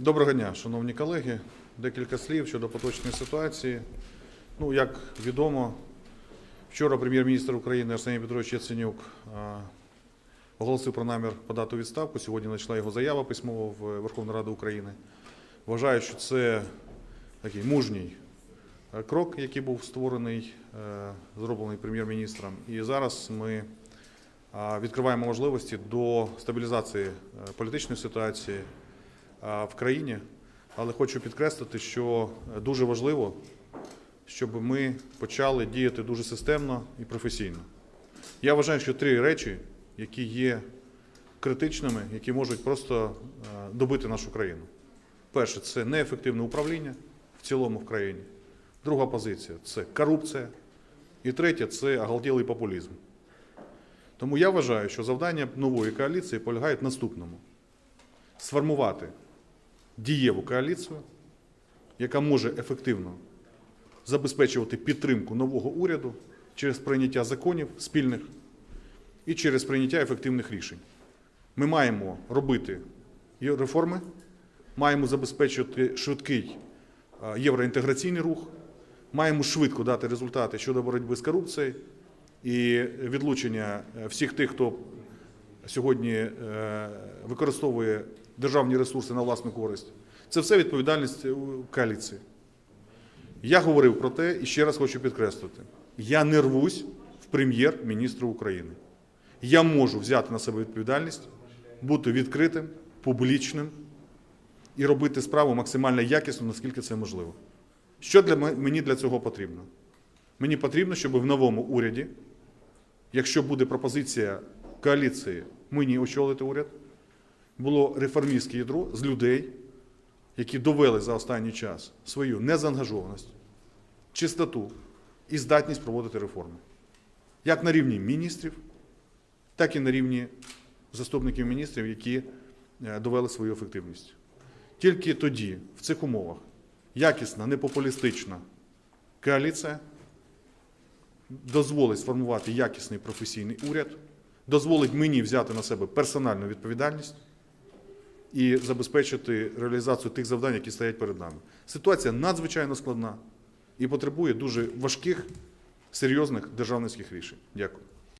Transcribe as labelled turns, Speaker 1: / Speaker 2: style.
Speaker 1: Доброго дня, шановні колеги. Декілька слів щодо поточної ситуації. Ну, як відомо, вчора прем'єр-міністр України Арсеній Петрович Яценюк оголосив про намір подати відставку. Сьогодні надійшла його заява письмова в Верховну Раду України. Вважаю, що це такий мужній е, крок, який був створений, е, зроблений прем'єр-міністром. І зараз ми відкриваємо можливості до стабілізації е, політичної ситуації в країні. Але хочу підкреслити, що е, дуже важливо, щоб ми почали діяти дуже системно і професійно. Я вважаю, що три речі, які є критичними, які можуть просто е, добити нашу країну. Перше це неефективне управління в цілому в країні. Друга позиція це корупція. І третє це оголтілий популізм. Тому я вважаю, що завдання нової коаліції полягає в наступному: сформувати дієву коаліцію, яка може ефективно забезпечувати підтримку нового уряду через прийняття законів спільних і через прийняття ефективних рішень. Ми маємо робити реформи, маємо забезпечувати швидкий євроінтеграційний рух, маємо швидко дати результати щодо боротьби з корупцією і відлучення е, всіх тих, хто сьогодні е, використовує державні ресурси на власну користь. Це все відповідальність е, коаліції. Я говорив про те і ще раз хочу підкреслити: я не рвусь в прем'єр-міністра України. Я можу взяти на себе відповідальність, бути відкритим, публічним і робити справу максимально якісно, наскільки це можливо. Що для мені для цього потрібно? Мені потрібно, щоб в новому уряді, якщо буде пропозиція коаліції мені очолити уряд, було реформістське ядро з людей, які довели за останній час свою незаангажованість, чистоту і здатність проводити реформи. Як на рівні міністрів, так і на рівні заступників міністрів, які е, довели свою ефективність. Тільки тоді, в цих умовах, якісна, непопулістична коаліція дозволить сформувати якісний професійний уряд, дозволить мені взяти на себе персональну відповідальність і забезпечити реалізацію тих завдань, які стоять перед нами. Ситуація надзвичайно складна і потребує дуже важких, серйозних державницьких рішень. Дякую.